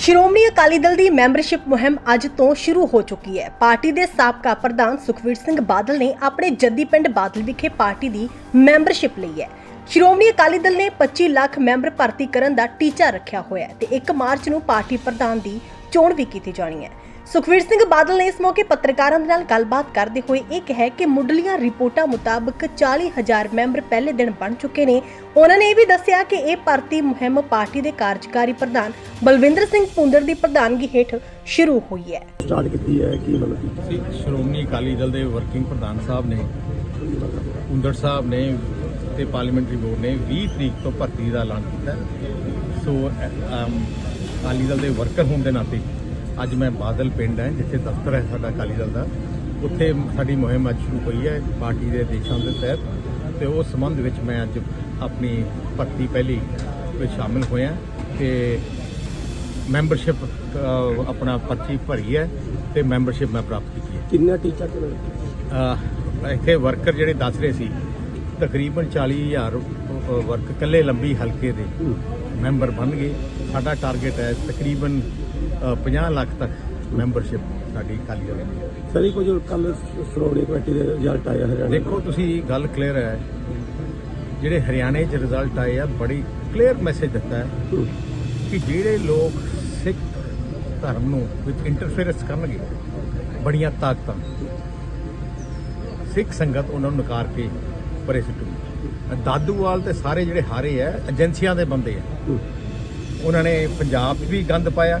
ਸ਼੍ਰੋਮਣੀ ਅਕਾਲੀ ਦਲ ਦੀ ਮੈਂਬਰਸ਼ਿਪ ਮੁਹਿੰਮ ਅੱਜ ਤੋਂ ਸ਼ੁਰੂ ਹੋ ਚੁੱਕੀ ਹੈ। ਪਾਰਟੀ ਦੇ ਸਾਬਕਾ ਪ੍ਰਧਾਨ ਸੁਖਵੀਰ ਸਿੰਘ ਬਾਦਲ ਨੇ ਆਪਣੇ ਜੱਦੀ ਪਿੰਡ ਬਾਦਲ ਵਿਖੇ ਪਾਰਟੀ ਦੀ ਮੈਂਬਰਸ਼ਿਪ ਲਈ ਹੈ। ਸ਼੍ਰੋਮਣੀ ਅਕਾਲੀ ਦਲ ਨੇ 25 ਲੱਖ ਮੈਂਬਰ ਭਰਤੀ ਕਰਨ ਦਾ ਟੀਚਾ ਰੱਖਿਆ ਹੋਇਆ ਹੈ ਤੇ 1 ਮਾਰਚ ਨੂੰ ਪਾਰਟੀ ਪ੍ਰਧਾਨ ਦੀ ਚੋਣ ਵੀ ਕੀਤੀ ਜਾਣੀ ਹੈ। ਸੁਖਵੀਰ ਸਿੰਘ ਬਾਦਲ ਨੇ ਇਸ ਮੌਕੇ ਪੱਤਰਕਾਰਾਂ ਦੇ ਨਾਲ ਗੱਲਬਾਤ ਕਰਦੇ ਹੋਏ ਇਹ ਕਿਹਾ ਕਿ ਮੁੱਢਲੀਆਂ ਰਿਪੋਰਟਾਂ ਮੁਤਾਬਕ 40000 ਮੈਂਬਰ ਪਹਿਲੇ ਦਿਨ ਬਣ ਚੁੱਕੇ ਨੇ ਉਹਨਾਂ ਨੇ ਇਹ ਵੀ ਦੱਸਿਆ ਕਿ ਇਹ ਭਰਤੀ ਮੁਹਿੰਮ ਪਾਰਟੀ ਦੇ ਕਾਰਜਕਾਰੀ ਪ੍ਰਧਾਨ ਬਲਵਿੰਦਰ ਸਿੰਘ ਪੁੰਦਰ ਦੀ ਪ੍ਰਧਾਨਗੀ ਹੇਠ ਸ਼ੁਰੂ ਹੋਈ ਹੈ ਸਟਾਰਟ ਕੀਤੀ ਹੈ ਕੀ ਮਤਲਬ ਸ਼੍ਰੋਮਣੀ ਅਕਾਲੀ ਦਲ ਦੇ ਵਰਕਿੰਗ ਪ੍ਰਧਾਨ ਸਾਹਿਬ ਨੇ ਕੁੰਦੜ ਸਾਹਿਬ ਨੇ ਤੇ ਪਾਰਲੀਮੈਂਟਰੀ ਬੋਰਡ ਨੇ 20 ਤਰੀਕ ਤੋਂ ਭਰਤੀ ਦਾ ਐਲਾਨ ਕੀਤਾ। ਸੋ ਅਮ, ਅਕਾਲੀ ਦਲ ਦੇ ਵਰਕਰ ਹੋਣ ਦੇ ਨਾਤੇ ਅੱਜ ਮੈਂ ਬਾਦਲ ਪਿੰਡ ਹੈ ਜਿੱਥੇ ਦਫ਼ਤਰ ਹੈ ਸਾਡਾ ਅਕਾਲੀ ਦਲ ਦਾ। ਉੱਥੇ ਸਾਡੀ ਮੁਹਿੰਮ ਅੱਜ ਸ਼ੁਰੂ ਹੋਈ ਹੈ ਪਾਰਟੀ ਦੇ ਦੇਸ਼ਾਂ ਦੇ ਤਹਿਤ। ਤੇ ਉਸ ਸੰਬੰਧ ਵਿੱਚ ਮੈਂ ਅੱਜ ਆਪਣੀ ਭਰਤੀ ਪਹਿਲੀ ਵਿੱਚ ਸ਼ਾਮਿਲ ਹੋਇਆ ਤੇ ਮੈਂਬਰਸ਼ਿਪ ਆਪਣਾ ਪਰਚੀ ਭਰੀ ਹੈ ਤੇ ਮੈਂਬਰਸ਼ਿਪ ਮੈਂ ਪ੍ਰਾਪਤ ਕੀਤੀ ਹੈ। ਕਿੰਨਾ ਟੀਚਾ ਕਿੰਨਾ? ਇੱਥੇ ਵਰਕਰ ਜਿਹੜੇ ਦੱਸ ਰਹੇ ਸੀ ਤਕਰੀਬਨ 40000 ਅਹ ਵਰਕ ਇਕੱਲੇ ਲੰਬੀ ਹਲਕੇ ਦੇ ਮੈਂਬਰ ਬਣ ਗਏ। ਸਾਡਾ ਟਾਰਗੇਟ ਹੈ ਤਕਰੀਬਨ 50 ਲੱਖ ਤੱਕ ਮੈਂਬਰਸ਼ਿਪ ਸਾਡੀ ਖਾਲੀ ਹੋ ਗਈ ਸਰ ਇਹ ਕੁਝ ਕੱਲ ਸ਼੍ਰੋਮਣੀ ਕਮੇਟੀ ਦੇ ਰਿਜ਼ਲਟ ਆਇਆ ਹਰਿਆਣਾ ਦੇਖੋ ਤੁਸੀਂ ਗੱਲ ਕਲੀਅਰ ਹੈ ਜਿਹੜੇ ਹਰਿਆਣੇ 'ਚ ਰਿਜ਼ਲਟ ਆਏ ਆ ਬੜੀ ਕਲੀਅਰ ਮੈਸੇਜ ਦਿੱਤਾ ਹੈ ਹੂੰ। ਕਿ ਜਿਹੜੇ ਲੋਕ ਸਿੱਖ ਧਰਮ ਨੂੰ ਵਿੱਚ ਇੰਟਰਫੇਰੈਂਸ ਕਰਨਗੇ ਬੜੀਆਂ ਤਾਕਤਾਂ ਸਿੱਖ ਸੰਗਤ ਉਹਨਾਂ ਨੂੰ ਨਕਾਰ ਕੇ ਪਰੇ ਸਿੱਟੂ ਦਾਦੂਵਾਲ ਤੇ ਸਾਰੇ ਜਿਹੜੇ ਹਾਰੇ ਆ ਏਜੰਸੀਆਂ ਦੇ ਬੰਦੇ ਆ ਹੂੰ। ਉਹਨਾਂ ਨੇ ਪੰਜਾਬ 'ਚ ਵੀ ਗੰਦ ਪਾਇਆ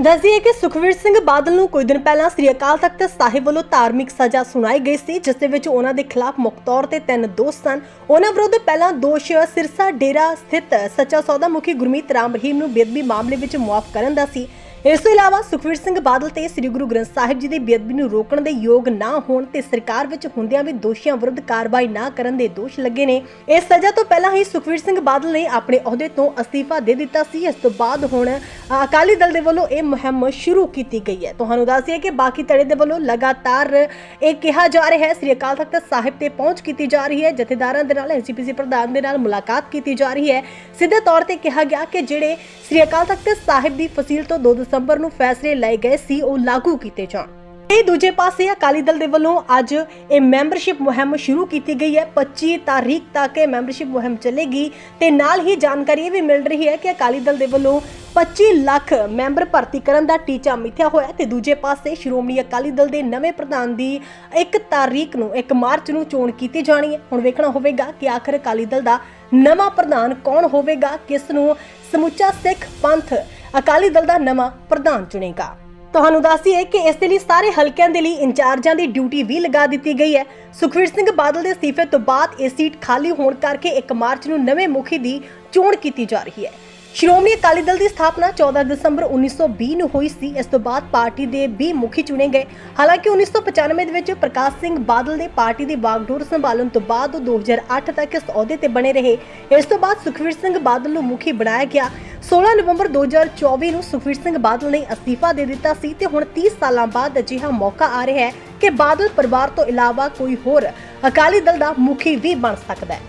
ਦੱਸਦੀਏ ਕਿ ਸੁਖਵੀਰ ਸਿੰਘ ਬਾਦਲ ਨੂੰ ਕੁਝ ਦਿਨ ਪਹਿਲਾਂ ਸ੍ਰੀ ਅਕਾਲ ਤਖਤ ਸਾਹਿਬ ਵੱਲੋਂ ਧਾਰਮਿਕ ਸਜ਼ਾ ਸੁਣਾਈ ਗਈ ਸੀ, ਜਿਸ ਦੇ ਵਿੱਚ ਉਹਨਾਂ ਦੇ ਖਿਲਾਫ ਮੁੱਖ ਤੌਰ ਤੇ ਤਿੰਨ ਦੋਸ਼ ਸਨ। ਉਹਨਾਂ ਵਿਰੁੱਧ ਪਹਿਲਾਂ ਦੋਸ਼ ਸਿਰਸਾ ਡੇਰਾ ਸਥਿਤ ਸੱਚਾ ਸੌਦਾ ਮੁਖੀ ਗੁਰਮੀਤ ਰਾਮ ਰਹੀਮ ਨੂੰ ਬੇਦਬੀ ਮਾਮਲੇ ਵਿੱਚ ਮੁਆਫ ਕਰਨ ਦਾ ਸੀ। ਇਸ ਤੋਂ ਇਲਾਵਾ ਸੁਖਵੀਰ ਸਿੰਘ ਬਾਦਲ ਤੇ ਸ੍ਰੀ ਗੁਰੂ ਗ੍ਰੰਥ ਸਾਹਿਬ ਜੀ ਦੀ ਬੇਅਦਬੀ ਨੂੰ ਰੋਕਣ ਦੇ ਯੋਗ ਨਾ ਹੋਣ ਤੇ ਸਰਕਾਰ ਵਿੱਚ ਹੁੰਦਿਆਂ ਵੀ ਦੋਸ਼ੀਆਂ ਵਿਰੁੱਧ ਕਾਰਵਾਈ ਨਾ ਕਰਨ ਦੇ ਦੋਸ਼ ਲੱਗੇ ਨੇ। ਇਸ ਸਜ਼ਾ ਤੋਂ ਪਹਿਲਾਂ ਹੀ ਸੁਖਵੀਰ ਸਿੰਘ ਬਾਦਲ ਨੇ ਆਪਣੇ ਅਹੁਦੇ ਤੋਂ ਅਸਤੀਫਾ ਦੇ ਦਿੱਤਾ ਸੀ। ਇਸ ਤੋਂ ਬਾਅਦ ਹੁਣ ਅਕਾਲੀ ਦਲ ਦੇ ਵੱਲੋਂ ਇਹ ਮੁਹਿੰਮ ਸ਼ੁਰੂ ਕੀਤੀ ਗਈ ਹੈ। ਤੁਹਾਨੂੰ ਦੱਸ ਦਈਏ ਕਿ ਬਾਕੀ ਧੜੇ ਦੇ ਵੱਲੋਂ ਲਗਾਤਾਰ ਇਹ ਕਿਹਾ ਜਾ ਰਿਹਾ ਹੈ। ਸ੍ਰੀ ਅਕਾਲ ਤਖਤ ਸਾਹਿਬ ਤੇ ਪਹੁੰਚ ਕੀਤੀ ਜਾ ਰਹੀ ਹੈ। ਜਥੇਦਾਰਾਂ ਦੇ ਨਾਲ ਐਨਸੀਪੀਸੀ ਪ੍ਰਧਾਨ ਦੇ ਨਾਲ ਮੁਲਾਕਾਤ ਕੀਤੀ ਜਾ ਰਹੀ ਹੈ। ਸਿੱਧੇ ਤੌਰ ਤੇ ਕਿਹਾ ਗਿਆ ਕਿ ਜਿਹੜੇ ਸ੍ਰੀ ਅਕਾਲ ਤਖਤ ਸਾਹਿਬ ਦੀ ਫਸੀਲ ਤੋਂ 2 ਦਸੰਬਰ ਨੂੰ ਫੈਸਲੇ ਲਏ ਗਏ ਸੀ, ਉਹ ਲਾਗੂ ਕੀਤੇ ਜਾਣ। ਇਹ ਦੂਜੇ ਪਾਸੇ ਅਕਾਲੀ ਦਲ ਦੇ ਵੱਲੋਂ ਅੱਜ ਇਹ ਮੈਂਬਰਸ਼ਿਪ ਮੁਹਿੰਮ ਸ਼ੁਰੂ ਕੀਤੀ ਗਈ ਹੈ। 25 ਤਾਰੀਖ ਤੱਕ ਇਹ ਮੈਂਬਰਸ਼ਿਪ ਮੁਹਿੰਮ ਚੱਲੇਗੀ ਤੇ ਨਾਲ ਹੀ ਜਾਣਕਾਰੀ ਇਹ ਵੀ ਮਿਲ ਰਹੀ ਹੈ ਕਿ ਅਕਾਲੀ ਦਲ ਦੇ ਵੱਲੋਂ 25 ਲੱਖ ਮੈਂਬਰ ਭਰਤੀ ਕਰਨ ਦਾ ਟੀਚਾ ਮਿੱਥਿਆ ਹੋਇਆ ਤੇ ਦੂਜੇ ਪਾਸੇ ਸ਼੍ਰੋਮਣੀ ਅਕਾਲੀ ਦਲ ਦੇ ਨਵੇਂ ਪ੍ਰਧਾਨ ਦੀ 1 ਤਾਰੀਖ ਨੂੰ 1 ਮਾਰਚ ਨੂੰ ਚੋਣ ਕੀਤੀ ਜਾਣੀ ਹੈ। ਹੁਣ ਵੇਖਣਾ ਹੋਵੇਗਾ ਕਿ ਆਖਰ ਅਕਾਲੀ ਦਲ ਦਾ ਨਵਾਂ ਪ੍ਰਧਾਨ ਕੌਣ ਹੋਵੇਗਾ, ਕਿਸ ਨੂੰ ਸਮੁੱਚਾ ਸਿੱਖ ਪੰਥ ਅਕਾਲੀ ਦਲ ਦਾ ਨਵਾਂ ਪ੍ਰਧਾਨ ਚੁਣੇਗਾ। ਤੁਹਾਨੂੰ ਦੱਸੀਏ ਕਿ ਇਸ ਦੇ ਲਈ ਸਾਰੇ ਹਲਕਿਆਂ ਦੇ ਲਈ ਇੰਚਾਰਜਾਂ ਦੀ ਡਿਊਟੀ ਵੀ ਲਗਾ ਦਿੱਤੀ ਗਈ ਹੈ। ਸੁਖਵੀਰ ਸਿੰਘ ਬਾਦਲ ਦੇ ਅਸਤੀਫੇ ਤੋਂ ਬਾਅਦ ਇਹ ਸੀਟ ਖਾਲੀ ਹੋਣ ਕਰਕੇ 1 ਮਾਰਚ ਨੂੰ ਨਵੇਂ ਮੁਖੀ ਦੀ ਚੋਣ ਕੀਤੀ ਜਾ ਰਹੀ ਹੈ। ਸ਼੍ਰੋਮਣੀ ਅਕਾਲੀ ਦਲ ਦੀ ਸਥਾਪਨਾ 14 ਦਸੰਬਰ 1920 ਨੂੰ ਹੋਈ ਸੀ। ਇਸ ਤੋਂ ਬਾਅਦ ਪਾਰਟੀ ਦੇ 20 ਮੁਖੀ ਚੁਣੇ ਗਏ। ਹਾਲਾਂਕਿ 1995 ਦੇ ਵਿੱਚ ਪ੍ਰਕਾਸ਼ ਸਿੰਘ ਬਾਦਲ ਨੇ ਪਾਰਟੀ ਦੀ ਬਾਗਡੋਰ ਸੰਭਾਲਣ ਤੋਂ ਬਾਅਦ ਉਹ 2008 ਤੱਕ ਇਸ ਅਹੁਦੇ ਤੇ ਬਣੇ ਰਹੇ। ਇਸ ਤੋਂ ਬਾਅਦ ਸੁਖਵੀਰ ਸਿੰਘ ਬਾਦਲ ਨੂੰ ਮੁਖੀ ਬਣਾਇਆ ਗਿਆ। 16 ਨਵੰਬਰ 2024 ਨੂੰ ਸੁਖਵੀਰ ਸਿੰਘ ਬਾਦਲ ਨੇ ਅਸਤੀਫਾ ਦੇ ਦਿੱਤਾ ਸੀ ਤੇ ਹੁਣ 30 ਸਾਲਾਂ ਬਾਅਦ ਅਜਿਹਾ ਮੌਕਾ ਆ ਰਿਹਾ ਹੈ ਕਿ ਬਾਦਲ ਪਰਿਵਾਰ ਤੋਂ ਇਲਾਵਾ ਕੋਈ ਹੋਰ ਅਕਾਲੀ ਦਲ ਦਾ ਮੁਖੀ ਵੀ ਬਣ ਸਕਦਾ ਹੈ।